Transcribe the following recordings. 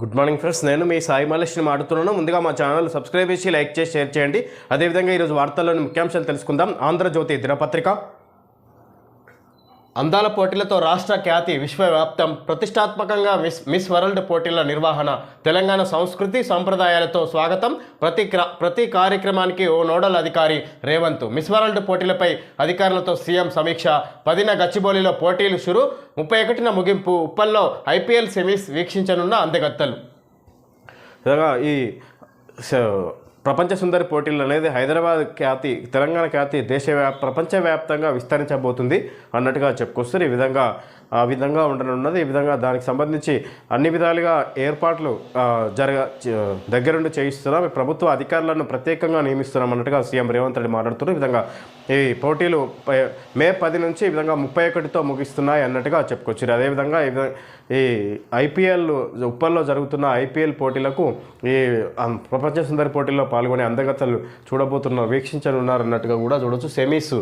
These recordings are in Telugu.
Good morning friends. నేను మీ సాయి మలేష్ని మాడుతున్నాను ముందుగా మా ఛానల్ సబ్స్క్రైబ్ చేసి లైక్ చేసి షేర్ చేయండి. అదేవిధంగా ఈరోజు వార్తల్లోని ముఖ్యాంశాలు తెలుసుకుందాం. ఆంధ్రజ్యోతి దినపత్రిక. అందాల పోటీలతో రాష్ట్ర ఖ్యాతి విశ్వవ్యాప్తం. ప్రతిష్టాత్మకంగా మిస్ మిస్ వరల్డ్ పోటీల నిర్వహణ. తెలంగాణ సంస్కృతి సంప్రదాయాలతో స్వాగతం. ప్రతి క్ర- ప్రతి కార్యక్రమానికి ఓ నోడల్ అధికారి రేవంత్. మిస్ వరల్డ్ పోటీలపై అధికారులతో సీఎం సమీక్ష. పదిన గచ్చిబౌలిలో పోటీలు షురు. ముప్పై ఒకటిన ముగింపు. ఉప్పల్లో ఐపీఎల్ సెమీస్ వీక్షించనున్న అందగత్తలు ఈ స- ప్రపంచ సుందరి పోటీలు అనేది హైదరాబాద్ ఖ్యాతి తెలంగాణ ఖ్యాతి దేశవ్యాప్ ప్రపంచవ్యాప్తంగా విస్తరించబోతుంది అన్నట్టుగా చెప్పుకొస్తారు. ఈ విధంగా ఆ విధంగా ఉండనున్నది. ఈ విధంగా దానికి సంబంధించి అన్ని విధాలుగా ఏర్పాట్లు జరగ దగ్గరుండి చేయిస్తున్నాం. ప్రభుత్వ అధికారులను ప్రత్యేకంగా నియమిస్తున్నాం అన్నట్టుగా సీఎం రేవంత్ రెడ్డి మాట్లాడుతున్న ఈ విధంగా ఈ పోటీలు మే పది నుంచి ఈ విధంగా ముప్పై ఒకటితో ముగిస్తున్నాయి అన్నట్టుగా చెప్పుకొచ్చారు. అదేవిధంగా ఈ విధంగా ఈ ఐపీఎల్ ఉప్పల్లో జరుగుతున్న ఐపీఎల్ పోటీలకు ఈ ప్రపంచ సుందరి పోటీల్లో పాల్గొనే అందగతలు చూడబోతున్నారు వీక్షించనున్నారు అన్నట్టుగా కూడా చూడొచ్చు. సెమీస్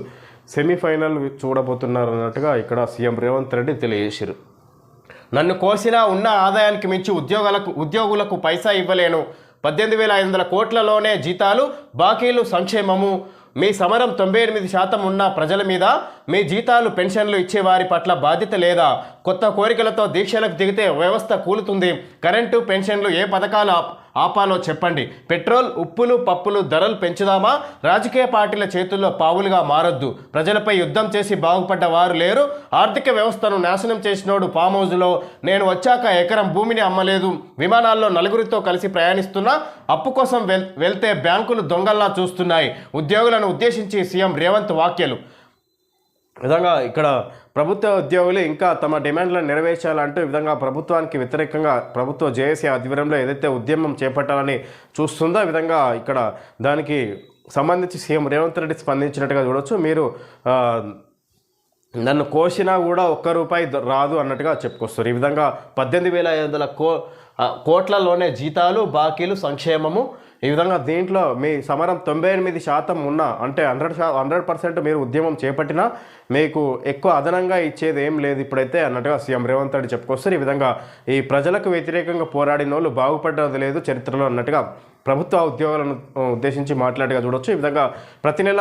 సెమీఫైనల్ చూడబోతున్నారు అన్నట్టుగా ఇక్కడ సీఎం రేవంత్ రెడ్డి తెలియజేశారు. నన్ను కోసినా ఉన్న ఆదాయానికి మించి ఉద్యోగాలకు ఉద్యోగులకు పైసా ఇవ్వలేను. పద్దెనిమిది వేల ఐదు వందల కోట్లలోనే జీతాలు బాకీలు సంక్షేమము మీ సమరం తొంభై ఎనిమిది శాతం ఉన్న ప్రజల మీద మీ జీతాలు పెన్షన్లు ఇచ్చే వారి పట్ల బాధ్యత లేదా? కొత్త కోరికలతో దీక్షలకు దిగితే వ్యవస్థ కూలుతుంది. కరెంటు పెన్షన్లు ఏ పథకాల ఆపాలో చెప్పండి. పెట్రోల్ ఉప్పులు పప్పులు ధరలు పెంచుదామా? రాజకీయ పార్టీల చేతుల్లో పావులుగా మారొద్దు. ప్రజలపై యుద్ధం చేసి బాగుపడ్డ వారు లేరు. ఆర్థిక వ్యవస్థను నాశనం చేసినోడు ఫామ్ హౌస్లో నేను వచ్చాక ఎకరం భూమిని అమ్మలేదు. విమానాల్లో నలుగురితో కలిసి ప్రయాణిస్తున్నా. అప్పు కోసం వెల్ వెళ్తే బ్యాంకులు దొంగల్లా చూస్తున్నాయి. ఉద్యోగులను ఉద్దేశించి సీఎం రేవంత్ వ్యాఖ్యలు. విధంగా ఇక్కడ ప్రభుత్వ ఉద్యోగులు ఇంకా తమ డిమాండ్లను నెరవేర్చాలంటూ ఈ విధంగా ప్రభుత్వానికి వ్యతిరేకంగా ప్రభుత్వ జేఏసీ ఆధ్వర్యంలో ఏదైతే ఉద్యమం చేపట్టాలని చూస్తుందో విధంగా ఇక్కడ దానికి సంబంధించి సీఎం రేవంత్ రెడ్డి స్పందించినట్టుగా చూడొచ్చు. మీరు నన్ను కోసినా కూడా ఒక్క రూపాయి రాదు అన్నట్టుగా చెప్పుకొస్తారు. ఈ విధంగా పద్దెనిమిది వేల ఐదు వందల కో కోట్లలోనే జీతాలు బాకీలు సంక్షేమము ఈ విధంగా దీంట్లో మీ సమరం తొంభై ఎనిమిది శాతం ఉన్న అంటే హండ్రెడ్ శా హండ్రెడ్ పర్సెంట్ మీరు ఉద్యమం చేపట్టినా మీకు ఎక్కువ అదనంగా ఇచ్చేది ఏం లేదు ఇప్పుడైతే అన్నట్టుగా సీఎం రేవంత్ రెడ్డి చెప్పుకొస్తారు. ఈ విధంగా ఈ ప్రజలకు వ్యతిరేకంగా పోరాడిన వాళ్ళు బాగుపడ్డది లేదు చరిత్రలో అన్నట్టుగా ప్రభుత్వ ఉద్యోగాలను ఉద్దేశించి మాట్లాడగా చూడొచ్చు. ఈ విధంగా ప్రతి నెల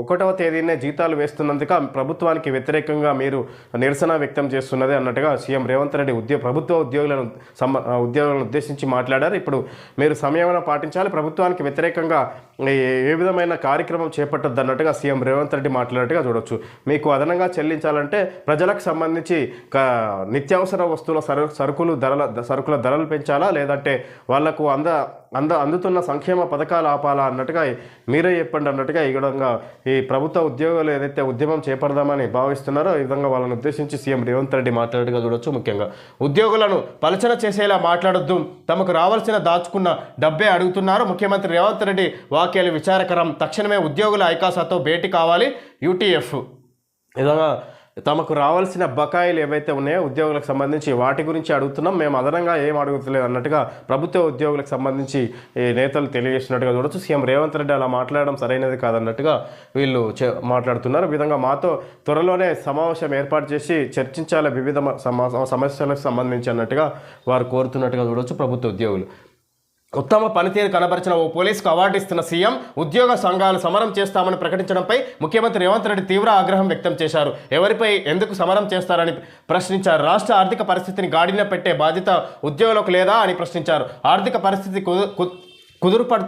ఒకటవ తేదీనే జీతాలు వేస్తున్నందుక ప్రభుత్వానికి వ్యతిరేకంగా మీరు నిరసన వ్యక్తం చేస్తున్నది అన్నట్టుగా సీఎం రేవంత్ రెడ్డి ఉద్యోగ ప్రభుత్వ ఉద్యోగులను సమ ఉద్యోగులను ఉద్దేశించి మాట్లాడారు. ఇప్పుడు మీరు సంయమనం పాటించాలి. ప్రభుత్వానికి వ్యతిరేకంగా ఏ విధమైన కార్యక్రమం చేపట్టద్దు అన్నట్టుగా సీఎం రేవంత్ రెడ్డి మాట్లాడినట్టుగా చూడొచ్చు. మీకు అదనంగా చెల్లించాలంటే ప్రజలకు సంబంధించి క- నిత్యావసర వస్తువుల సరు సరుకులు ధరల సరుకుల ధరలు పెంచాలా? లేదంటే వాళ్ళకు అంద అంద అందుతున్న సంక్షేమ పథకాలు ఆపాలా అన్నట్టుగా మీరే చెప్పండి అన్నట్టుగా ఈ విధంగా ఈ ప్రభుత్వ ఉద్యోగులు ఏదైతే ఉద్యమం చేపడదామని భావిస్తున్నారో ఈ విధంగా వాళ్ళని ఉద్దేశించి సీఎం రేవంత్ రెడ్డి మాట్లాడేట్టుగా చూడొచ్చు ముఖ్యంగా. ఉద్యోగులను పలచన చేసేలా మాట్లాడొద్దు. తమకు రావాల్సిన దాచుకున్న డబ్బే అడుగుతున్నారు. ముఖ్యమంత్రి రేవంత్ రెడ్డి వాక్ వ్యాఖ్యలు విచారకరం. తక్షణమే ఉద్యోగుల ఐకాసాతో భేటీ కావాలి యూటీఎఫ్. విధంగా తమకు రావాల్సిన బకాయిలు ఏవైతే ఉన్నాయో ఉద్యోగులకు సంబంధించి వాటి గురించి అడుగుతున్నాం. మేము అదనంగా ఏం అడుగుతలేదు అన్నట్టుగా ప్రభుత్వ ఉద్యోగులకు సంబంధించి నేతలు తెలియజేసినట్టుగా చూడొచ్చు. సీఎం రేవంత్ రెడ్డి అలా మాట్లాడడం సరైనది కాదన్నట్టుగా వీళ్ళు మాట్లాడుతున్నారు. విధంగా మాతో త్వరలోనే సమావేశం ఏర్పాటు చేసి చర్చించాలి వివిధ సమస్యలకు సంబంధించి అన్నట్టుగా వారు కోరుతున్నట్టుగా చూడొచ్చు ప్రభుత్వ ఉద్యోగులు. ఉత్తమ పనితీరు కనబరిచిన ఓ పోలీసుకు అవార్డు ఇస్తున్న సీఎం ఉద్యోగ సంఘాలు సమరం చేస్తామని ప్రకటించడంపై ముఖ్యమంత్రి రేవంత్ రెడ్డి తీవ్ర ఆగ్రహం వ్యక్తం చేశారు. ఎవరిపై ఎందుకు సమరం చేస్తారని ప్రశ్నించారు. రాష్ట్ర ఆర్థిక పరిస్థితిని గాడిన పెట్టే బాధ్యత ఉద్యోగులకు లేదా అని ప్రశ్నించారు. ఆర్థిక పరిస్థితి కుదు- కు- కుదురుపడు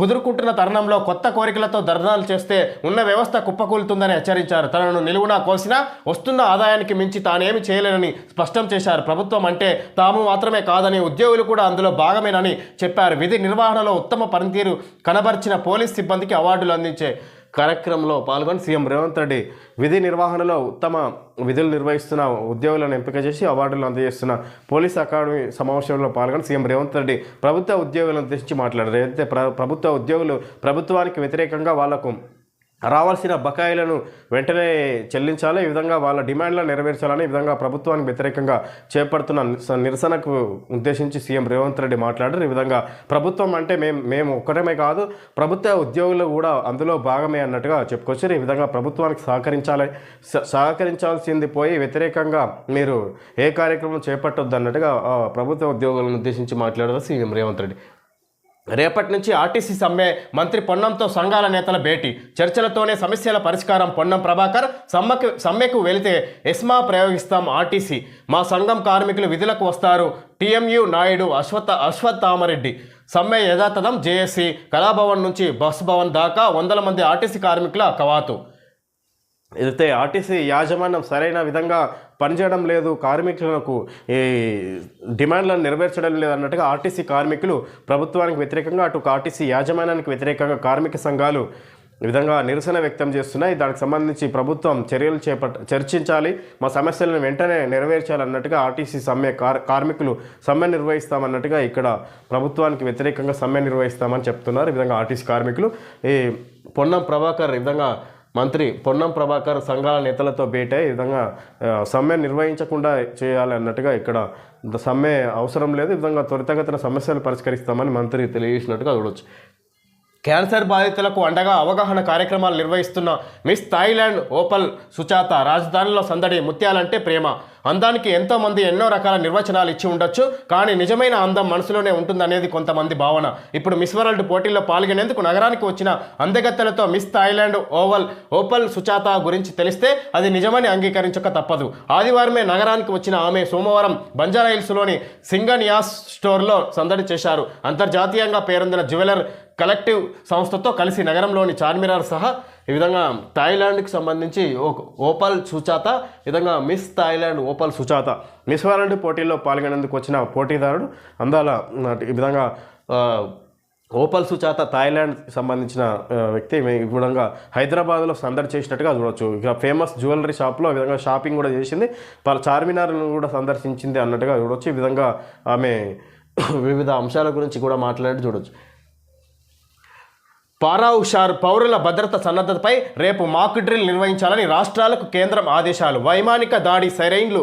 కుదురుకుంటున్న తరుణంలో కొత్త కోరికలతో ధర్నాలు చేస్తే ఉన్న వ్యవస్థ కుప్పకూలుతుందని హెచ్చరించారు. తనను నిలువునా కోసినా వస్తున్న ఆదాయానికి మించి తానేమి చేయలేనని స్పష్టం చేశారు. ప్రభుత్వం అంటే తాము మాత్రమే కాదని ఉద్యోగులు కూడా అందులో భాగమేనని చెప్పారు. విధి నిర్వహణలో ఉత్తమ పనితీరు కనబర్చిన పోలీస్ సిబ్బందికి అవార్డులు అందించే కార్యక్రమంలో పాల్గొని సీఎం రేవంత్ రెడ్డి విధి నిర్వహణలో ఉత్తమ విధులు నిర్వహిస్తున్న ఉద్యోగులను ఎంపిక చేసి అవార్డులు అందజేస్తున్న పోలీస్ అకాడమీ సమావేశంలో పాల్గొని సీఎం రేవంత్ రెడ్డి ప్రభుత్వ ఉద్యోగులను ఉద్దేశించి మాట్లాడారు. అయితే ప్రభుత్వ ఉద్యోగులు ప్రభుత్వానికి వ్యతిరేకంగా వాళ్ళకు రావాల్సిన బకాయిలను వెంటనే చెల్లించాలి. ఈ విధంగా వాళ్ళ డిమాండ్లను నెరవేర్చాలని ఈ విధంగా ప్రభుత్వానికి వ్యతిరేకంగా చేపడుతున్న నిరసనకు ఉద్దేశించి సీఎం రేవంత్ రెడ్డి మాట్లాడారు. ఈ విధంగా ప్రభుత్వం అంటే మేము మేము ఒక్కటమే కాదు ప్రభుత్వ ఉద్యోగులు కూడా అందులో భాగమే అన్నట్టుగా చెప్పుకొచ్చారు. ఈ విధంగా ప్రభుత్వానికి సహకరించాలి స- సహకరించాల్సింది పోయి వ్యతిరేకంగా మీరు ఏ కార్యక్రమం చేపట్టొద్దు అన్నట్టుగా ప్రభుత్వ ఉద్యోగులను ఉద్దేశించి మాట్లాడారు సీఎం రేవంత్ రెడ్డి. రేపటి నుంచి ఆర్టీసీ సమ్మె మంత్రి పొన్నంతో సంఘాల నేతల భేటీ. చర్చలతోనే సమస్యల పరిష్కారం పొన్నం ప్రభాకర్. సమ్మెకు సమ్మెకు వెళితే ఎస్మా ప్రయోగిస్తాం ఆర్టీసీ. మా సంఘం కార్మికులు విధులకు వస్తారు. టీఎంయు నాయుడు అశ్వత్ అశ్వత్థామరెడ్డి. సమ్మె యథాతథం జేఏసీ కళాభవన్ నుంచి బస్ భవన్ దాకా వందల మంది ఆర్టీసీ కార్మికుల కవాతు అయితే ఆర్టీసీ యాజమాన్యం సరైన విధంగా పనిచేయడం లేదు కార్మికులకు ఈ డిమాండ్లను నెరవేర్చడం లేదు అన్నట్టుగా ఆర్టీసీ కార్మికులు ప్రభుత్వానికి వ్యతిరేకంగా అటు ఆర్టీసీ యాజమాన్యానికి వ్యతిరేకంగా కార్మిక సంఘాలు విధంగా నిరసన వ్యక్తం చేస్తున్నాయి. దానికి సంబంధించి ప్రభుత్వం చర్యలు చేపట్ట చర్చించాలి. మా సమస్యలను వెంటనే నెరవేర్చాలన్నట్టుగా ఆర్టీసీ సమ్మె కార్ కార్మికులు సమ్మె నిర్వహిస్తామన్నట్టుగా ఇక్కడ ప్రభుత్వానికి వ్యతిరేకంగా సమ్మె నిర్వహిస్తామని చెప్తున్నారు. ఈ విధంగా ఆర్టీసీ కార్మికులు. ఈ పొన్నం ప్రభాకర్ ఈ విధంగా మంత్రి పొన్నం ప్రభాకర్ సంఘాల నేతలతో భేటీ ఈ విధంగా సమ్మె నిర్వహించకుండా చేయాలి అన్నట్టుగా ఇక్కడ సమ్మె అవసరం లేదు. ఈ విధంగా త్వరితగతిన సమస్యలు పరిష్కరిస్తామని మంత్రి తెలియజేసినట్టుగా చూడవచ్చు క్యాన్సర్ బాధితులకు అండగా అవగాహన కార్యక్రమాలు నిర్వహిస్తున్న మిస్ థాయిలాండ్ ఓపల్ సుచాత రాజధానిలో సందడి ముత్యాలంటే ప్రేమ. అందానికి ఎంతోమంది ఎన్నో రకాల నిర్వచనాలు ఇచ్చి ఉండొచ్చు కానీ నిజమైన అందం మనసులోనే ఉంటుందనేది కొంతమంది భావన. ఇప్పుడు మిస్ వరల్డ్ పోటీల్లో పాల్గొనేందుకు నగరానికి వచ్చిన అందగత్తెలతో miss Thailand Opal Opal Suchata గురించి తెలిస్తే అది నిజమని అంగీకరించక తప్పదు. ఆదివారమే నగరానికి వచ్చిన ఆమె సోమవారం బంజారా హిల్స్లోని సింగనియాస్ స్టోర్లో సందడి చేశారు. అంతర్జాతీయంగా పేరొందిన జ్యువెలర్ కలెక్టివ్ సంస్థతో కలిసి నగరంలోని చార్మినార్ సహా ఈ విధంగా థాయిలాండ్కి సంబంధించి ఓ- ఓపల్ సుచాత విధంగా Miss Thailand Opal Suchata Miss World పోటీల్లో పాల్గొనేందుకు వచ్చిన పోటీదారుడు. అందాల ఈ విధంగా ఓపల్ సుచాత థాయిలాండ్ సంబంధించిన వ్యక్తి ఈ విధంగా హైదరాబాద్లో సందడి చేసినట్టుగా చూడొచ్చు. ఇక ఫేమస్ జ్యువెలరీ షాప్లో ఈ విధంగా షాపింగ్ కూడా చేసింది. పలు చార్మినార్ను కూడా సందర్శించింది అన్నట్టుగా చూడొచ్చు. ఈ విధంగా ఆమె వివిధ అంశాల గురించి కూడా మాట్లాడి చూడొచ్చు. పారావుషార్ పౌరుల భద్రత సన్నద్ధతపై రేపు మాక్ డ్రిల్ నిర్వహించాలని రాష్ట్రాలకు కేంద్రం ఆదేశాలు. వైమానిక దాడి సైరైన్లు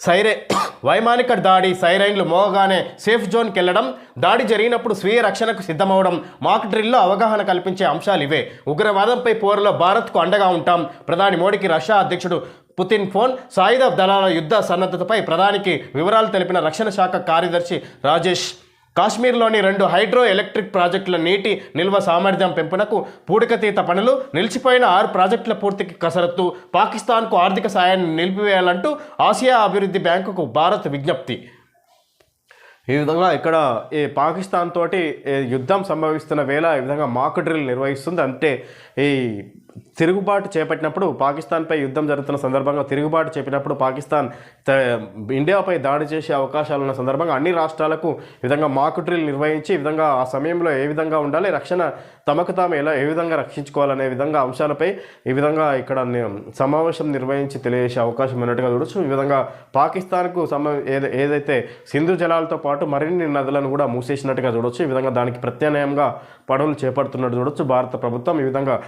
సైరే వైమానిక దాడి సైరైన్లు మోగగానే సేఫ్ జోన్కి వెళ్ళడం దాడి జరిగినప్పుడు స్వీయ రక్షణకు సిద్ధమవడం మాక్ డ్రిల్లో అవగాహన కల్పించే అంశాలు ఇవే. ఉగ్రవాదంపై పోరులో భారత్కు అండగా ఉంటాం. ప్రధాని మోడీకి రష్యా అధ్యక్షుడు పుతిన్ ఫోన్ సాయుధ దళాల యుద్ధ సన్నద్ధతపై ప్రధానికి వివరాలు తెలిపిన రక్షణ శాఖ కార్యదర్శి రాజేష్ కాశ్మీర్లోని రెండు హైడ్రో ఎలక్ట్రిక్ ప్రాజెక్టుల నీటి నిల్వ సామర్థ్యం పెంపునకు పూడికతీత పనులు నిలిచిపోయిన ఆరు ప్రాజెక్టుల పూర్తికి కసరత్తు పాకిస్తాన్కు ఆర్థిక సాయాన్ని నిలిపివేయాలంటూ ఆసియా అభివృద్ధి బ్యాంకుకు భారత్ విజ్ఞప్తి. ఈ విధంగా ఇక్కడ ఈ పాకిస్తాన్ తోటి యుద్ధం సంభవిస్తున్న వేళ ఈ విధంగా మాక్ డ్రిల్ నిర్వహిస్తుంది. అంటే ఈ తిరుగుబాటు చేపట్టినప్పుడు పాకిస్తాన్పై యుద్ధం జరుగుతున్న సందర్భంగా తిరుగుబాటు చేపినప్పుడు పాకిస్తాన్ త- ఇండియాపై దాడి చేసే అవకాశాలు ఉన్న సందర్భంగా అన్ని రాష్ట్రాలకు విధంగా మాక్ డ్రిల్ నిర్వహించి ఈ విధంగా ఆ సమయంలో ఏ విధంగా ఉండాలి రక్షణ తమకు తాము ఎలా ఏ విధంగా రక్షించుకోవాలనే విధంగా అంశాలపై ఈ విధంగా ఇక్కడ సమావేశం నిర్వహించి తెలియజేసే అవకాశం ఉన్నట్టుగా చూడొచ్చు. ఈ విధంగా పాకిస్తాన్కు సమ ఏద- ఏదైతే సింధు జలాలతో పాటు మరిన్ని నదులను కూడా మూసేసినట్టుగా చూడొచ్చు. ఈ విధంగా దానికి ప్రత్యామ్నాయంగా పడవలు చేపడుతున్నట్టు చూడొచ్చు. భారత ప్రభుత్వం ఈ విధంగా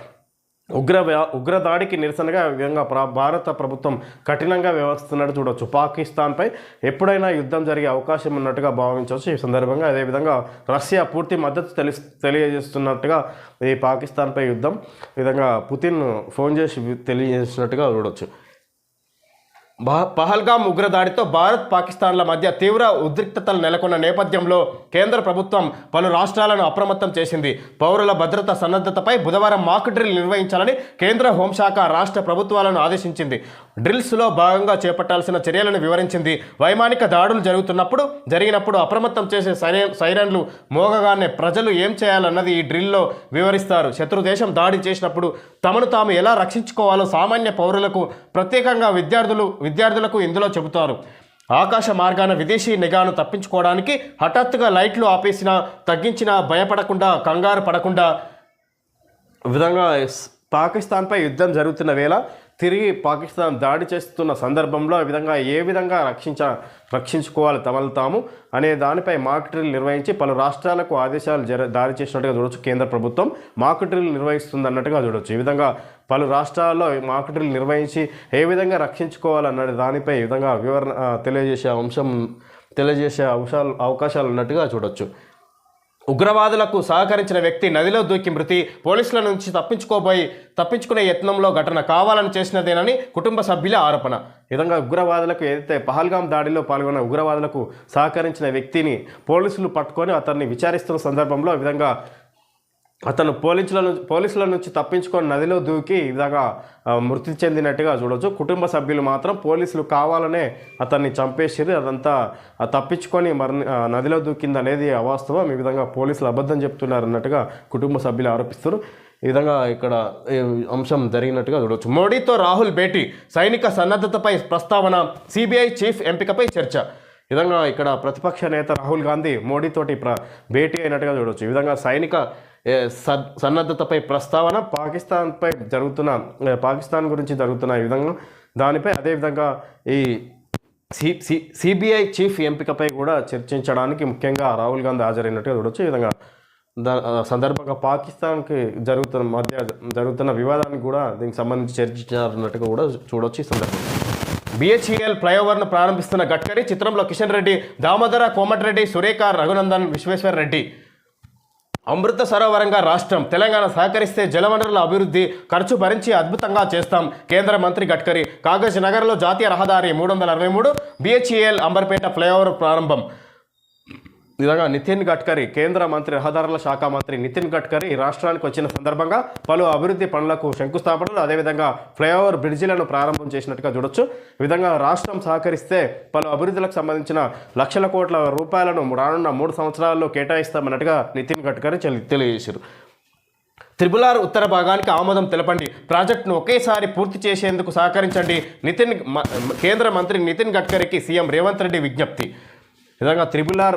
ఉగ్ర ఉగ్రదాడికి నిరసనగా విధంగా భారత ప్రభుత్వం కఠినంగా వ్యవహరిస్తున్నట్టు చూడవచ్చు పాకిస్తాన్పై ఎప్పుడైనా యుద్ధం జరిగే అవకాశం ఉన్నట్టుగా భావించవచ్చు. ఈ సందర్భంగా అదేవిధంగా రష్యా పూర్తి మద్దతు తెలి తెలియజేస్తున్నట్టుగా ఈ పాకిస్తాన్పై యుద్ధం ఈ విధంగా పుతిన్ ఫోన్ చేసి తెలియజేసినట్టుగా చూడవచ్చు పహల్గామ్ ఉగ్రదాడితో భారత్ పాకిస్తాన్ల మధ్య తీవ్ర ఉద్రిక్తతలు నెలకొన్న నేపథ్యంలో కేంద్ర ప్రభుత్వం పలు రాష్ట్రాలను అప్రమత్తం చేసింది. పౌరుల భద్రత సన్నద్ధతపై బుధవారం మాక్ డ్రిల్ నిర్వహించాలని కేంద్ర హోంశాఖ రాష్ట్ర ప్రభుత్వాలను ఆదేశించింది. డ్రిల్స్లో భాగంగా చేపట్టాల్సిన చర్యలను వివరించింది. వైమానిక దాడులు జరుగుతున్నప్పుడు జరిగినప్పుడు అప్రమత్తం చేసే సైరే సైరన్లు మోగగానే ప్రజలు ఏం చేయాలన్నది ఈ డ్రిల్లో వివరిస్తారు. శత్రు దేశం దాడి చేసినప్పుడు తమను తాము ఎలా రక్షించుకోవాలో సామాన్య పౌరులకు ప్రత్యేకంగా విద్యార్థులు విద్యార్థులకు ఇందులో చెబుతారు. ఆకాశ మార్గాన విదేశీ నిఘాను తప్పించుకోవడానికి హఠాత్తుగా లైట్లు ఆపేసినా తగ్గించినా భయపడకుండా కంగారు పడకుండా విధంగా పాకిస్తాన్పై యుద్ధం జరుగుతున్న వేళ తిరిగి పాకిస్తాన్ దాడి చేస్తున్న సందర్భంలో ఈ విధంగా ఏ విధంగా రక్షించ రక్షించుకోవాలి తమను తాము అనే దానిపై మాక్ డ్రిల్ నిర్వహించి పలు రాష్ట్రాలకు ఆదేశాలు జర దారి చేసినట్టుగా చూడొచ్చు. కేంద్ర ప్రభుత్వం మాక్ డ్రిల్ నిర్వహిస్తుందన్నట్టుగా చూడొచ్చు. ఈ విధంగా పలు రాష్ట్రాల్లో మాక్ డ్రిల్ నిర్వహించి ఏ విధంగా రక్షించుకోవాలన్న దానిపై ఈ విధంగా వివరణ తెలియజేసే అంశం తెలియజేసే అంశాలు అవకాశాలు ఉన్నట్టుగా చూడొచ్చు. ఉగ్రవాదులకు సహకరించిన వ్యక్తి నదిలో దూకి మృతి పోలీసుల నుంచి తప్పించుకోబోయి తప్పించుకునే యత్నంలో ఘటన కావాలని చేసినదేనని కుటుంబ సభ్యుల ఆరోపణ. విధంగా ఉగ్రవాదులకు ఏదైతే పహల్గాం దాడిలో పాల్గొన్న ఉగ్రవాదులకు సహకరించిన వ్యక్తిని పోలీసులు పట్టుకొని అతన్ని విచారిస్తున్న సందర్భంలో విధంగా అతను పోలీసుల నుంచి పోలీసుల నుంచి తప్పించుకొని నదిలో దూకి ఈ విధంగా మృతి చెందినట్టుగా చూడొచ్చు. కుటుంబ సభ్యులు మాత్రం పోలీసులు కావాలనే అతన్ని చంపేసిరు అదంతా తప్పించుకొని మరణి నదిలో దూకింది అనేది అవాస్తవం. ఈ విధంగా పోలీసులు అబద్ధం చెప్తున్నారు అన్నట్టుగా కుటుంబ సభ్యులు ఆరోపిస్తారు ఈ విధంగా ఇక్కడ అంశం జరిగినట్టుగా చూడొచ్చు. మోడీతో రాహుల్ భేటీ సైనిక సన్నద్ధతపై ప్రస్తావన సిబిఐ చీఫ్ ఎంపికపై చర్చ. ఈ విధంగా ఇక్కడ ప్రతిపక్ష నేత రాహుల్ గాంధీ మోడీతోటి ప్ర భేటీ అయినట్టుగా చూడవచ్చు ఈ విధంగా సైనిక సన్నద్ధతపై ప్రస్తావన పాకిస్తాన్పై జరుగుతున్న పాకిస్తాన్ గురించి జరుగుతున్న ఈ విధంగా దానిపై అదేవిధంగా ఈ సి సి సిబిఐ చీఫ్ ఎంపికపై కూడా చర్చించడానికి ముఖ్యంగా రాహుల్ గాంధీ హాజరైనట్టుగా చూడొచ్చు. ఈ విధంగా దా సందర్భంగా పాకిస్తాన్కి జరుగుతున్న మధ్య జరుగుతున్న వివాదానికి కూడా దీనికి సంబంధించి చర్చించారన్నట్టుగా కూడా చూడొచ్చు ఈ సందర్భంగా. బిహెచ్ఈఎల్ ఫ్లైఓవర్ను ప్రారంభిస్తున్న గడ్కరీ చిత్రంలో కిషన్ రెడ్డి దామోదర కోమటిరెడ్డి సురేఖ రఘునందన్ విశ్వేశ్వర్ రెడ్డి అమృత సరోవరంగా రాష్ట్రం. తెలంగాణ సహకరిస్తే జలవనరుల అభివృద్ధి ఖర్చు భరించి అద్భుతంగా చేస్తాం కేంద్ర మంత్రి గడ్కరీ. కాగజ్ నగర్లో జాతీయ రహదారి మూడు వందల అరవై మూడు బిహెచ్ఈఎల్ అంబర్పేట ఫ్లైఓవర్ ప్రారంభం. ఇలాగా విధంగా నితిన్ గడ్కరీ కేంద్ర మంత్రి రహదారుల శాఖ మంత్రి నితిన్ గడ్కరీ రాష్ట్రానికి వచ్చిన సందర్భంగా పలు అభివృద్ధి పనులకు శంకుస్థాపనలు అదేవిధంగా ఫ్లైఓవర్ బ్రిడ్జిలను ప్రారంభం చేసినట్టుగా చూడొచ్చు. ఈ విధంగా రాష్ట్రం సహకరిస్తే పలు అభివృద్ధులకు సంబంధించిన లక్షల కోట్ల రూపాయలను రానున్న మూడు సంవత్సరాల్లో కేటాయిస్తామన్నట్టుగా నితిన్ గడ్కరీ తెలి- తెలియజేశారు. త్రిబులార్ ఉత్తర భాగానికి ఆమోదం తెలపండి. ప్రాజెక్టును ఒకేసారి పూర్తి చేసేందుకు సహకరించండి. నితిన్ మ- కేంద్ర మంత్రి నితిన్ గడ్కరీకి సీఎం రేవంత్ రెడ్డి విజ్ఞప్తి. విధంగా త్రిబులార్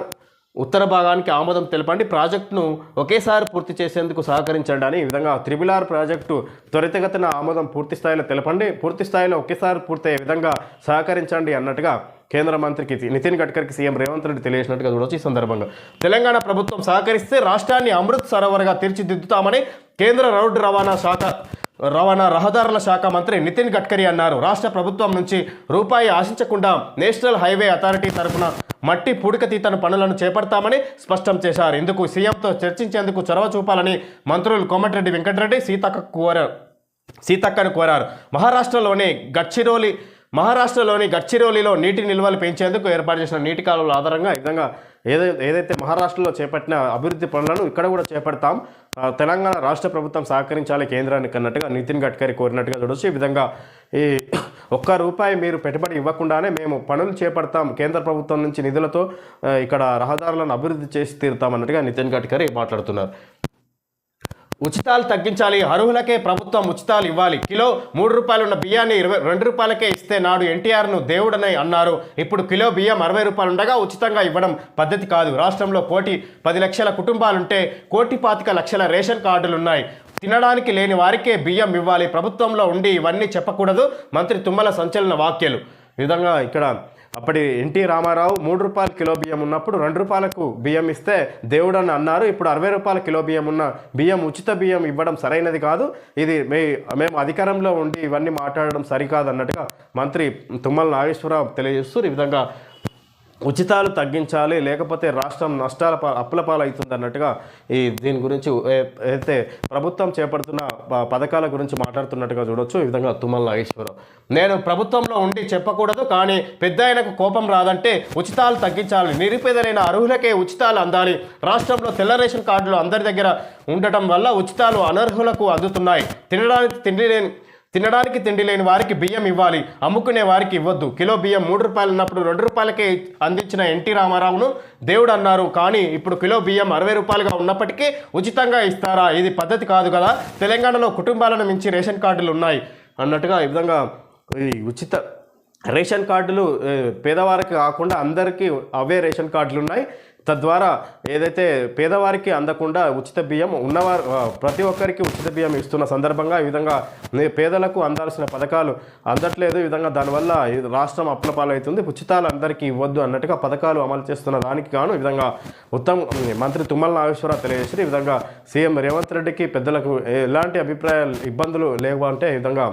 ఉత్తర భాగానికి ఆమోదం తెలపండి. ప్రాజెక్టును ఒకేసారి పూర్తి చేసేందుకు సహకరించండి అని ఈ విధంగా త్రిబులార్ ప్రాజెక్టు త్వరితగతిన ఆమోదం పూర్తి స్థాయిలో తెలపండి. పూర్తి స్థాయిలో ఒకేసారి పూర్తయ్యే విధంగా సహకరించండి అన్నట్టుగా కేంద్ర మంత్రికి నితిన్ గడ్కర్కి సీఎం రేవంత్ రెడ్డి తెలియజేసినట్టుగా చూడవచ్చు ఈ సందర్భంగా. తెలంగాణ ప్రభుత్వం సహకరిస్తే రాష్ట్రాన్ని అమృత్ సరోవర్గా తీర్చిదిద్దుతామని కేంద్ర రోడ్డు రవాణా శాఖ రవాణా రహదారుల శాఖ మంత్రి నితిన్ గడ్కరీ అన్నారు. రాష్ట్ర ప్రభుత్వం నుంచి రూపాయి ఆశించకుండా నేషనల్ హైవే అథారిటీ తరఫున మట్టి పూడికతీతను పనులను చేపడతామని స్పష్టం చేశారు. ఇందుకు సీఎంతో చర్చించేందుకు చొరవ చూపాలని మంత్రులు కోమటిరెడ్డి వెంకటరెడ్డి సీతక్క కోరారు. సీతక్కను కోరారు. మహారాష్ట్రలోని గడ్చిరోలి మహారాష్ట్రలోని గడ్చిరోలిలో నీటి నిల్వలు పెంచేందుకు ఏర్పాటు చేసిన నీటి కాలువల ఆధారంగా ఈ విధంగా ఏదైతే ఏదైతే మహారాష్ట్రలో చేపట్టిన అభివృద్ధి పనులను ఇక్కడ కూడా చేపడతాం. తెలంగాణ రాష్ట్ర ప్రభుత్వం సహకరించాలి కేంద్రానికి అన్నట్టుగా నితిన్ గడ్కరీ కోరినట్టుగా చూడొచ్చు. ఈ విధంగా ఈ ఒక్క రూపాయి మీరు పెట్టుబడి ఇవ్వకుండానే మేము పనులు చేపడతాం. కేంద్ర ప్రభుత్వం నుంచి నిధులతో ఇక్కడ రహదారులను అభివృద్ధి చేసి తీరుతాం అన్నట్టుగా నితిన్ గడ్కరీ మాట్లాడుతున్నారు. ఉచితాలు తగ్గించాలి. అర్హులకే ప్రభుత్వం ఉచితాలు ఇవ్వాలి. కిలో మూడు రూపాయలు ఉన్న బియ్యాన్ని ఇరవై రెండు రూపాయలకే ఇస్తే నాడు ఎన్టీఆర్ను దేవుడని అన్నారు. ఇప్పుడు కిలో బియ్యం అరవై రూపాయలు ఉండగా ఉచితంగా ఇవ్వడం పద్ధతి కాదు. రాష్ట్రంలో కోటి పది లక్షల కుటుంబాలుంటే కోటి పాతిక లక్షల రేషన్ కార్డులున్నాయి. తినడానికి లేని వారికే బియ్యం ఇవ్వాలి. ప్రభుత్వంలో ఉండి ఇవన్నీ చెప్పకూడదు. మంత్రి తుమ్మల సంచలన వాక్యలు విధంగా ఇక్కడ అప్పటి ఎన్టీ రామారావు మూడు రూపాయల కిలో బియ్యం ఉన్నప్పుడు రెండు రూపాయలకు బియ్యం ఇస్తే దేవుడు అని అన్నారు. ఇప్పుడు అరవై రూపాయల కిలో బియ్యం ఉన్న బియ్యం ఉచిత బియ్యం ఇవ్వడం సరైనది కాదు. ఇది మే మేము అధికారంలో ఉండి ఇవన్నీ మాట్లాడడం సరికాదు అన్నట్టుగా మంత్రి తుమ్మల నాగేశ్వరరావు తెలియజేస్తూ ఈ విధంగా ఉచితాలు తగ్గించాలి లేకపోతే రాష్ట్రం నష్టాల పా అప్పుల పాలవుతుంది అన్నట్టుగా ఈ దీని గురించి అయితే ప్రభుత్వం చేపడుతున్న ప- పథకాల గురించి మాట్లాడుతున్నట్టుగా చూడొచ్చు. ఈ విధంగా తుమ్మల నాగేశ్వరరావు. నేను ప్రభుత్వంలో ఉండి చెప్పకూడదు కానీ పెద్ద ఆయనకు కోపం రాదంటే ఉచితాలు తగ్గించాలి. నిరుపేదలైన అర్హులకే ఉచితాలు అందాలి. రాష్ట్రంలో తెల్ల రేషన్ కార్డులు అందరి దగ్గర ఉండటం వల్ల ఉచితాలు అనర్హులకు అందుతున్నాయి. తినడానికి తిండి లేని తినడానికి తిండి లేని వారికి బియ్యం ఇవ్వాలి అమ్ముకునే వారికి ఇవ్వద్దు. కిలో బియ్యం మూడు రూపాయలు ఉన్నప్పుడు రెండు రూపాయలకే అందించిన ఎన్టీ రామారావును దేవుడు అన్నారు. కానీ ఇప్పుడు కిలో బియ్యం అరవై రూపాయలుగా ఉన్నప్పటికీ ఉచితంగా ఇస్తారా? ఇది పద్ధతి కాదు కదా. తెలంగాణలో కుటుంబాలను మించి రేషన్ కార్డులు ఉన్నాయి. అన్నట్టుగా ఈ విధంగా ఈ ఉచిత రేషన్ కార్డులు పేదవారికి కాకుండా అందరికీ అవే రేషన్ కార్డులు ఉన్నాయి. తద్వారా ఏదైతే పేదవారికి అందకుండా ఉచిత బియ్యం ఉన్నవారు ప్రతి ఒక్కరికి ఉచిత బియ్యం ఇస్తున్న సందర్భంగా ఈ విధంగా పేదలకు అందాల్సిన పథకాలు అందట్లేదు. ఈ విధంగా దానివల్ల రాష్ట్రం అప్లపాలవుతుంది. ఉచితాలు అందరికీ ఇవ్వద్దు అన్నట్టుగా పథకాలు అమలు చేస్తున్న దానికి గాను ఈ విధంగా ఉత్తమ్ మంత్రి తుమ్మల నాగేశ్వరరావు తెలియజేసి ఈ విధంగా సీఎం రేవంత్ రెడ్డికి పెద్దలకు ఎలాంటి అభిప్రాయాలు ఇబ్బందులు లేవు అంటే ఈ విధంగా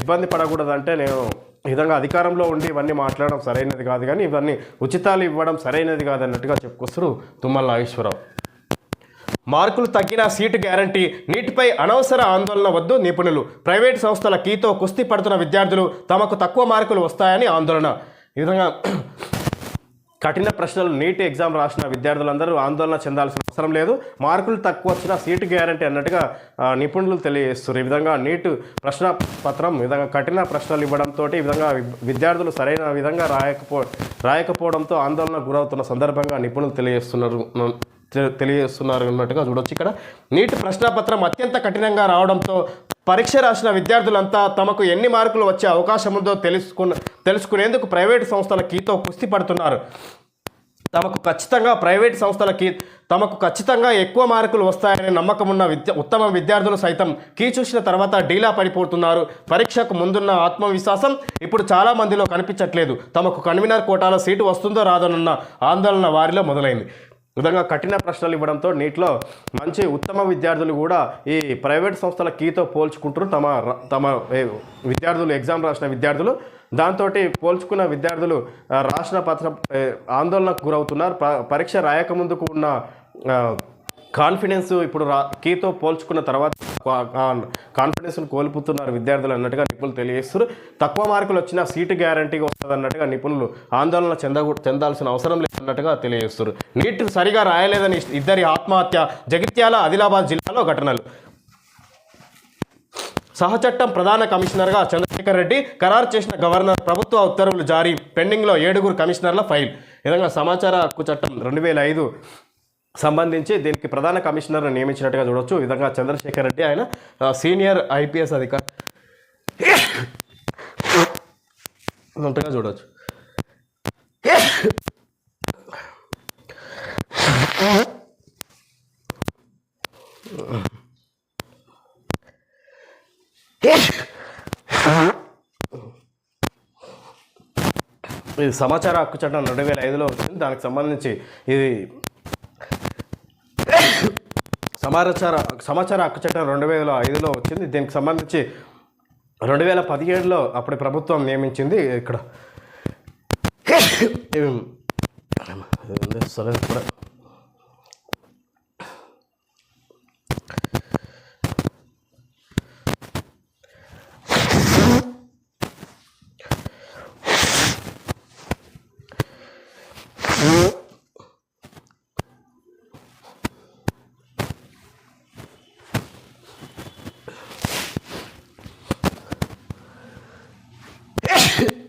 ఇబ్బంది పడకూడదంటే నేను విధంగా అధికారంలో ఉండి ఇవన్నీ మాట్లాడడం సరైనది కాదు కానీ ఇవన్నీ ఉచితాలు ఇవ్వడం సరైనది కాదు అన్నట్టుగా చెప్పుకొస్తారు తుమ్మల నాగేశ్వరరావు. మార్కులు తగ్గిన సీటు గ్యారంటీ నీటిపై అనవసర ఆందోళన వద్దు నిపుణులు. ప్రైవేట్ సంస్థల కీతో కుస్తీ పడుతున్న విద్యార్థులు తమకు తక్కువ మార్కులు వస్తాయని ఆందోళన. ఈ విధంగా కఠిన ప్రశ్నలు నీట్ ఎగ్జామ్ రాసిన విద్యార్థులందరూ ఆందోళన చెందాల్సిన అవసరం లేదు. మార్కులు తక్కువ వచ్చిన సీటు గ్యారంటీ అన్నట్టుగా నిపుణులు తెలియజేస్తున్నారు. ఈ విధంగా నీట్ ప్రశ్న పత్రం విధంగా కఠిన ప్రశ్నలు ఇవ్వడంతో ఈ విధంగా విద్యార్థులు సరైన విధంగా రాయకపో రాయకపోవడంతో ఆందోళన గురవుతున్న సందర్భంగా నిపుణులు తెలియజేస్తున్నారు. తెలియజేస్తున్నారు అన్నట్టుగా చూడొచ్చు ఇక్కడ. నీటి ప్రశ్నపత్రం అత్యంత కఠినంగా రావడంతో పరీక్ష రాసిన విద్యార్థులంతా తమకు ఎన్ని మార్కులు వచ్చే అవకాశం ఉందో తెలుసుకున్న తెలుసుకునేందుకు ప్రైవేటు సంస్థల కీతో కుస్తీ పడుతున్నారు. తమకు ఖచ్చితంగా ప్రైవేట్ సంస్థలకి తమకు ఖచ్చితంగా ఎక్కువ మార్కులు వస్తాయనే నమ్మకం ఉన్న విద్య ఉత్తమ విద్యార్థులు సైతం కీ చూసిన తర్వాత డీలా పడిపోతున్నారు. పరీక్షకు ముందున్న ఆత్మవిశ్వాసం ఇప్పుడు చాలా మందిలో కనిపించట్లేదు. తమకు కన్వీనర్ కోటాలో సీటు వస్తుందో రాదోనన్న ఆందోళన వారిలో మొదలైంది. విధంగా కఠిన ప్రశ్నలు ఇవ్వడంతో నీటిలో మంచి ఉత్తమ విద్యార్థులు కూడా ఈ ప్రైవేట్ సంస్థల కీతో పోల్చుకుంటారు తమ తమ విద్యార్థులు ఎగ్జామ్ రాసిన విద్యార్థులు. దాంతో పోల్చుకున్న విద్యార్థులు రాసిన పత్రం ఆందోళనకు గురవుతున్నారు. పరీక్ష రాయకముందుకు ఉన్న కాన్ఫిడెన్స్ ఇప్పుడు రా కీతో పోల్చుకున్న తర్వాత కాన్ఫిడెన్స్ను కోల్పోతున్నారు విద్యార్థులు అన్నట్టుగా నిపుణులు తెలియజేస్తారు తక్కువ మార్కులు వచ్చినా సీటు గ్యారంటీగా వస్తుంది అన్నట్టుగా నిపుణులు ఆందోళన చెంద చెందాల్సిన అవసరం లేదన్నట్టుగా తెలియజేస్తారు నీట్ సరిగా రాయలేదని ఇద్దరి ఆత్మహత్య జగిత్యాల ఆదిలాబాద్ జిల్లాలో ఘటనలు. సహచట్టం ప్రధాన కమిషనర్గా చంద్రశేఖర్ రెడ్డి ఖరారు చేసిన గవర్నర్ ప్రభుత్వ ఉత్తర్వులు జారీ పెండింగ్లో ఏడుగురు కమిషనర్ల ఫైల్. విధంగా సమాచార హక్కు చట్టం రెండు వేల ఐదు సంబంధించి దీనికి ప్రధాన కమిషనర్ను నియమించినట్టుగా చూడొచ్చు. ఈ విధంగా చంద్రశేఖర్ రెడ్డి ఆయన సీనియర్ ఐపీఎస్ అధికారి ఉన్నట్టుగా చూడవచ్చు ఇది సమాచార హక్కు చట్టం రెండు వేల ఐదులో వచ్చింది. దానికి సంబంధించి ఇది సమాచార సమాచార హక్కు చట్టం రెండు వేల ఐదులో వచ్చింది. దీనికి సంబంధించి రెండు వేల పదిహేడులో అప్పుడు ప్రభుత్వం నియమించింది ఇక్కడ.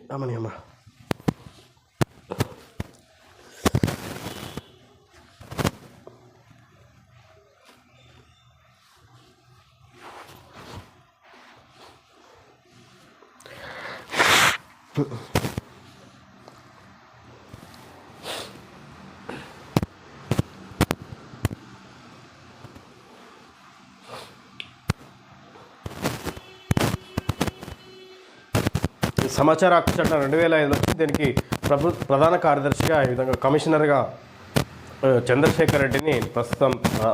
ఏం- ఏంది సమాచార హక్కు చట్టం రెండు వేల ఐదులో వచ్చి దీనికి ప్రభు ప్రధాన కార్యదర్శిగా ఈ విధంగా కమిషనర్గా చంద్రశేఖర్ రెడ్డిని ప్రస్తుతం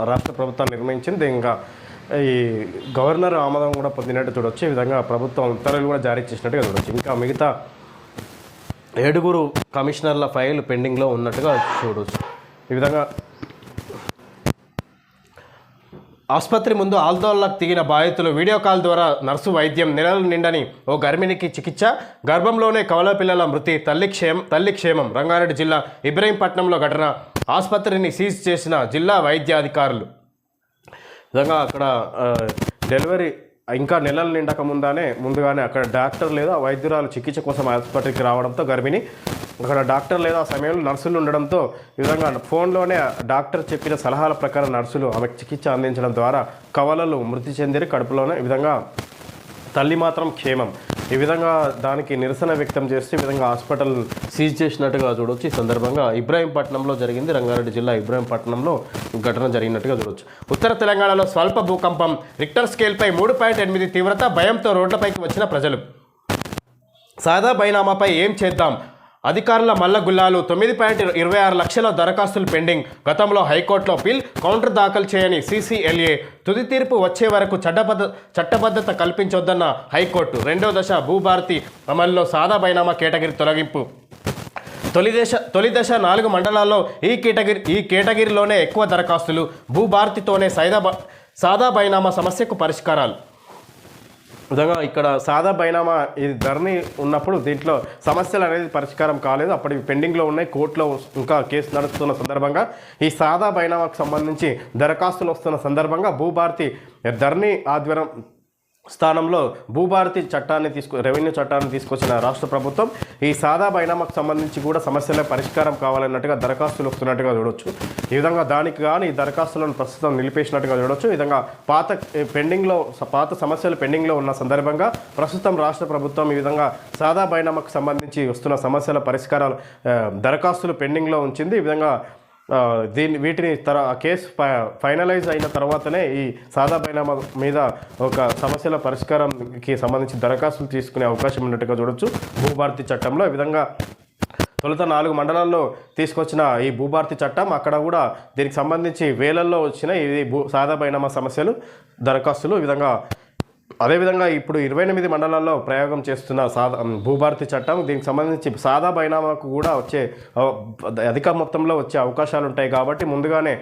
రాష్ట్ర ప్రభుత్వం నిర్ణయించింది. ఇంకా ఈ గవర్నర్ ఆమోదం కూడా పొందినట్టు చూడొచ్చు. ఈ విధంగా ప్రభుత్వం ఉత్తర్వులు కూడా జారీ చేసినట్టుగా చూడొచ్చు. ఇంకా మిగతా ఏడుగురు కమిషనర్ల ఫైల్ పెండింగ్లో ఉన్నట్టుగా చూడొచ్చు. ఈ విధంగా ఆసుపత్రి ముందు ఆందోళనకు దిగిన బాధితులు వీడియో కాల్ ద్వారా నర్సు వైద్యం నెలలు నిండని ఓ గర్భిణికి చికిత్స గర్భంలోనే కవల పిల్లల మృతి తల్లి క్షేమం తల్లి క్షేమం రంగారెడ్డి జిల్లా ఇబ్రహీంపట్నంలో ఘటన ఆసుపత్రిని సీజ్ చేసిన జిల్లా వైద్యాధికారులు. నిజంగా అక్కడ డెలివరీ ఇంకా నెలలు నిండక ముందానే ముందుగానే అక్కడ డాక్టర్ లేదా వైద్యురాలు చికిత్స కోసం ఆసుపత్రికి రావడంతో గర్భిణి అక్కడ డాక్టర్ లేదా ఆ సమయంలో నర్సులు ఉండడంతో ఈ విధంగా ఫోన్లోనే డాక్టర్ చెప్పిన సలహాల ప్రకారం నర్సులు ఆమెకు చికిత్స అందించడం ద్వారా కవలలు మృతి చెందిరి కడుపులోనే ఈ విధంగా తల్లి మాత్రం క్షేమం. ఈ విధంగా దానికి నిరసన వ్యక్తం చేస్తూ ఈ విధంగా హాస్పిటల్ సీజ్ చేసినట్టుగా చూడొచ్చు. ఈ సందర్భంగా ఇబ్రాహీంపట్నంలో జరిగింది. రంగారెడ్డి జిల్లా ఇబ్రాహీంపట్నంలో ఘటన జరిగినట్టుగా చూడొచ్చు. ఉత్తర తెలంగాణలో స్వల్ప భూకంపం రిక్టర్ స్కేల్పై మూడు పాయింట్ ఎనిమిది తీవ్రత భయంతో రోడ్లపైకి వచ్చిన ప్రజలు. సాదా బైనామాపై ఏం చేద్దాం? అధికారుల మల్లగుల్లాలు తొమ్మిది పాయింట్ ఇరవై ఆరు లక్షల దరఖాస్తులు పెండింగ్. గతంలో హైకోర్టులో పిల్ కౌంటర్ దాఖలు చేయని సీసీఎల్ఏ తుది తీర్పు వచ్చే వరకు చట్టబద్ధ చట్టబద్ధత కల్పించొద్దన్న హైకోర్టు రెండో దశ భూభారతి అమల్లో సాదా బైనామా కేటగిరీ తొలగింపు. తొలి దశ తొలి దశ నాలుగు మండలాల్లో ఈ కేటగిరీ ఈ కేటగిరీలోనే ఎక్కువ దరఖాస్తులు భూభారతితోనే సైదా సాదా బైనామా సమస్యకు పరిష్కారాలు. విధంగా ఇక్కడ సాదా బైనామా ఇది ధరణి ఉన్నప్పుడు దీంట్లో సమస్యలు అనేది పరిష్కారం కాలేదు. అప్పటి పెండింగ్లో ఉన్నాయి. కోర్టులో ఇంకా కేసు నడుస్తున్న సందర్భంగా ఈ సాదా బైనామాకు సంబంధించి దరఖాస్తులు వస్తున్న సందర్భంగా భూభారతి ధరణి ఆధ్వర్యం స్థానంలో భూభారతి చట్టాన్ని తీసుకు రెవెన్యూ చట్టాన్ని తీసుకొచ్చిన రాష్ట్ర ప్రభుత్వం ఈ సాదా బైనామాకు సంబంధించి కూడా సమస్యల పరిష్కారం కావాలన్నట్టుగా దరఖాస్తులు వస్తున్నట్టుగా చూడొచ్చు. ఈ విధంగా దానికి కానీ ఈ దరఖాస్తులను ప్రస్తుతం నిలిపేసినట్టుగా చూడొచ్చు. ఈ విధంగా పాత పెండింగ్లో పాత సమస్యలు పెండింగ్లో ఉన్న సందర్భంగా ప్రస్తుతం రాష్ట్ర ప్రభుత్వం ఈ విధంగా సాదా బైనామాకు సంబంధించి వస్తున్న సమస్యల పరిష్కారాలు దరఖాస్తులు పెండింగ్లో ఉంచింది. ఈ విధంగా దీని దీన్ని వీటిని తర కేసు ఫై- ఫైనలైజ్ అయిన తర్వాతనే ఈ సాదా బైనామా మీద ఒక సమస్యల పరిష్కారంకి సంబంధించి దరఖాస్తులు తీసుకునే అవకాశం ఉన్నట్టుగా చూడొచ్చు. భూభారతి చట్టంలో ఈ విధంగా తొలుత నాలుగు మండలాల్లో తీసుకొచ్చిన ఈ భూభారతి చట్టం అక్కడ కూడా దీనికి సంబంధించి వేలల్లో వచ్చిన ఇది భూ సాదా బైనామా సమస్యలు దరఖాస్తులు ఈ విధంగా అదేవిధంగా ఇప్పుడు ఇరవై ఎనిమిది మండలాల్లో ప్రయోగం చేస్తున్న సాదా భూభారతి చట్టం దీనికి సంబంధించి సాదా బైనామాకు కూడా వచ్చే అధిక మొత్తంలో వచ్చే అవకాశాలు ఉంటాయి కాబట్టి ముందుగానే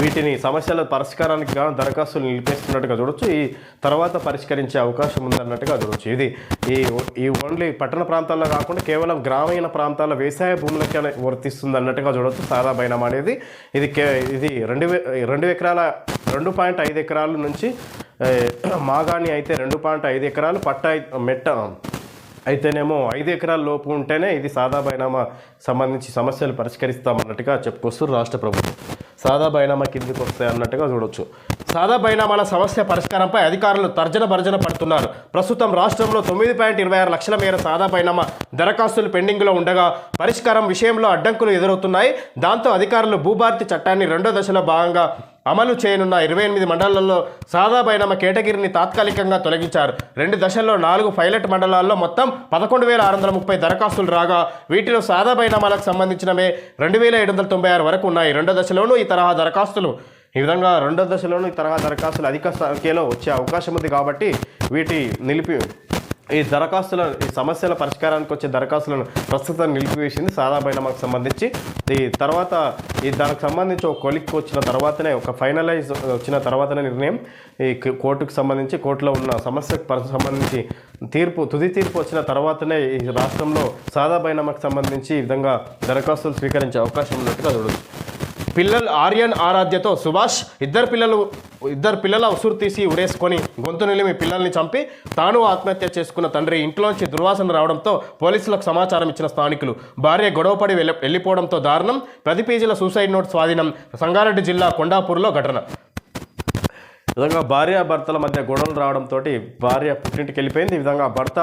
వీటిని సమస్యల పరిష్కారానికి గాను దరఖాస్తులు నిలిపేస్తున్నట్టుగా చూడొచ్చు. ఈ తర్వాత పరిష్కరించే అవకాశం ఉందన్నట్టుగా చూడొచ్చు. ఇది ఈ ఈ ఓన్లీ పట్టణ ప్రాంతాల్లో కాకుండా కేవలం గ్రామీణ ప్రాంతాల వ్యవసాయ భూములకే వర్తిస్తుంది అన్నట్టుగా చూడొచ్చు. సాదా బైనామా అనేది. ఇది కే ఇది రెండు వే రెండు ఎకరాల రెండు పాయింట్ ఐదు ఎకరాల నుంచి మాగాణి అయితే రెండు పాయింట్ ఐదు ఎకరాలు పట్ట మెట్ట అయితేనేమో ఐదు ఎకరాల లోపు ఉంటేనే ఇది సాదా బైనామా సంబంధించి సమస్యలు పరిష్కరిస్తామన్నట్టుగా చెప్పుకొస్తారు రాష్ట్ర ప్రభుత్వం. సాదా బైనామా కిందికి వస్తాయి అన్నట్టుగా చూడొచ్చు. సాదా బైనామాల సమస్య పరిష్కారంపై అధికారులు తర్జన భర్జన పడుతున్నారు. ప్రస్తుతం రాష్ట్రంలో తొమ్మిది పాయింట్ ఇరవై ఆరు లక్షల మేర సాదా బైనామా దరఖాస్తులు పెండింగ్లో ఉండగా పరిష్కారం విషయంలో అడ్డంకులు ఎదురవుతున్నాయి. దాంతో అధికారులు భూభారతి చట్టాన్ని రెండో దశలో భాగంగా అమలు చేయనున్న ఇరవై ఎనిమిది మండలాల్లో సాదా బైనామా కేటగిరీని తాత్కాలికంగా తొలగించారు. రెండు దశల్లో నాలుగు పైలట్ మండలాల్లో మొత్తం పదకొండు వేల ఆరు వందల ముప్పై దరఖాస్తులు రాగా వీటిలో సాదా బైనామాలకు సంబంధించినవే రెండు వేల ఏడు వందల తొంభై ఆరు వరకు ఉన్నాయి. రెండో దశలోనూ ఈ తరహా దరఖాస్తులు ఈ విధంగా రెండో దశలోనూ ఈ తరహా దరఖాస్తులు అధిక సంఖ్యలో వచ్చే అవకాశం ఉంది కాబట్టి వీటి నిలిపి ఈ దరఖాస్తుల ఈ సమస్యల పరిష్కారానికి వచ్చే దరఖాస్తులను ప్రస్తుతం నిలిపివేసింది సాదాబైనామాకు సంబంధించి. ఈ తర్వాత ఈ దానికి సంబంధించి ఒక కొలిక్కి వచ్చిన తర్వాతనే ఒక ఫైనలైజ్ వచ్చిన తర్వాతనే నిర్ణయం. ఈ కోర్టుకు సంబంధించి కోర్టులో ఉన్న సమస్యకు సంబంధించి తీర్పు తుది తీర్పు వచ్చిన తర్వాతనే ఈ రాష్ట్రంలో సాదాబైనామాకు సంబంధించి ఈ విధంగా దరఖాస్తులు స్వీకరించే అవకాశం ఉన్నట్టుగా చూడొచ్చు. పిల్లలు ఆర్యన్ ఆరాధ్యతో సుభాష్ ఇద్దరు పిల్లలు ఇద్దరు పిల్లల ఉసురు తీసి ఉరేసుకొని గొంతు నిలిమి పిల్లల్ని చంపి తాను ఆత్మహత్య చేసుకున్న తండ్రి ఇంట్లోంచి దుర్వాసన రావడంతో పోలీసులకు సమాచారం ఇచ్చిన స్థానికులు. భార్య గొడవపడి వెళ్ళి వెళ్ళిపోవడంతో దారుణం. ప్రతి పేజీల సూసైడ్ నోట్ స్వాధీనం. సంగారెడ్డి జిల్లా కొండాపూర్లో ఘటన. విధంగా భార్యాభర్తల మధ్య గొడవలు రావడంతో భార్య పుట్టింటికి వెళ్ళిపోయింది. ఈ విధంగా భర్త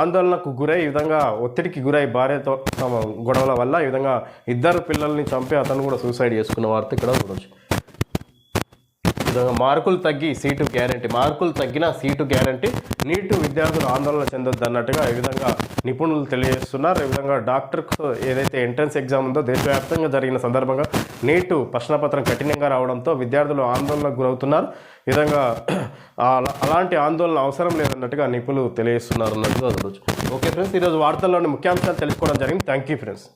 ఆందోళనకు గురై ఈ విధంగా ఒత్తిడికి గురై భార్యతో తమ గొడవల వల్ల ఈ విధంగా ఇద్దరు పిల్లల్ని చంపి అతను కూడా సూసైడ్ చేసుకున్న వార్త ఇక్కడ చూడవచ్చు మార్కులు తగ్గి సీటు గ్యారంటీ మార్కులు తగ్గిన సీటు గ్యారంటీ నీటు విద్యార్థులు ఆందోళన చెందొద్దు అన్నట్టుగా ఈ విధంగా నిపుణులు తెలియజేస్తున్నారు. ఈ విధంగా డాక్టర్కు ఏదైతే ఎంట్రన్స్ ఎగ్జామ్ ఉందో దేశవ్యాప్తంగా జరిగిన సందర్భంగా నీటు ప్రశ్నపత్రం కఠినంగా రావడంతో విద్యార్థులు ఆందోళనకు గురవుతున్నారు. ఈ విధంగా అలాంటి ఆందోళన అవసరం లేదన్నట్టుగా నిపుణులు తెలియజేస్తున్నారు అన్నట్టుగా చూడవచ్చు ఓకే ఫ్రెండ్స్ ఈరోజు వార్తల్లోని ముఖ్యాంశాలు తెలుసుకోవడం జరిగింది. Thank you friends.